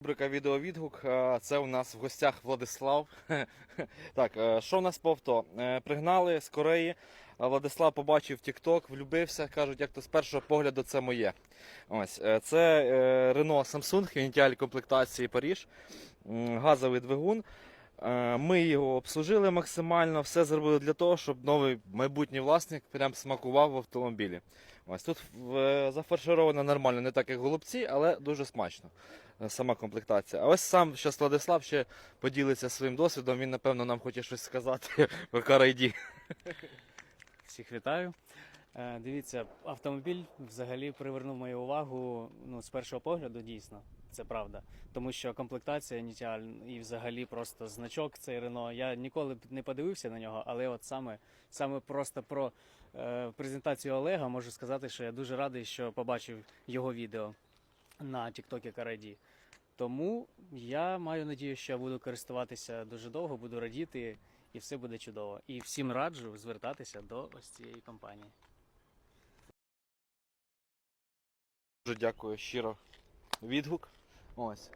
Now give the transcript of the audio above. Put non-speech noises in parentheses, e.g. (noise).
Рубрика відеовідгук. Це у нас в гостях Владислав. (laughs) Так, е, що у нас по авто? Е, Пригнали з Кореї. Владислав побачив TikTok, влюбився. Кажуть, як то з першого погляду це моє. Ось е, це Renault Samsung, Вінтіаль комплектації Паріж, газовий двигун. Е, Ми його обслужили максимально, все зробили для того, щоб новий майбутній власник прям смакував в автомобілі. Ось тут е, зафаршировано нормально, не так як голубці, але дуже смачно. е, Сама комплектація. А ось сам зараз Владислав ще поділиться своїм досвідом. Він, напевно, нам хоче щось сказати (laughs) про CarID. Всіх вітаю. Дивіться, автомобіль взагалі привернув мою увагу ну, з першого погляду, дійсно, це правда. Тому що комплектація Нітіаль і взагалі просто значок цей Рено. Я ніколи б не подивився на нього, але от саме, саме просто про е, презентацію Олега можу сказати, що я дуже радий, що побачив його відео на TikTok Караді. Тому я маю надію, що я буду користуватися дуже довго, буду радіти і все буде чудово. І всім раджу звертатися до ось цієї компанії. Дуже дякую щиро відгук. Ось.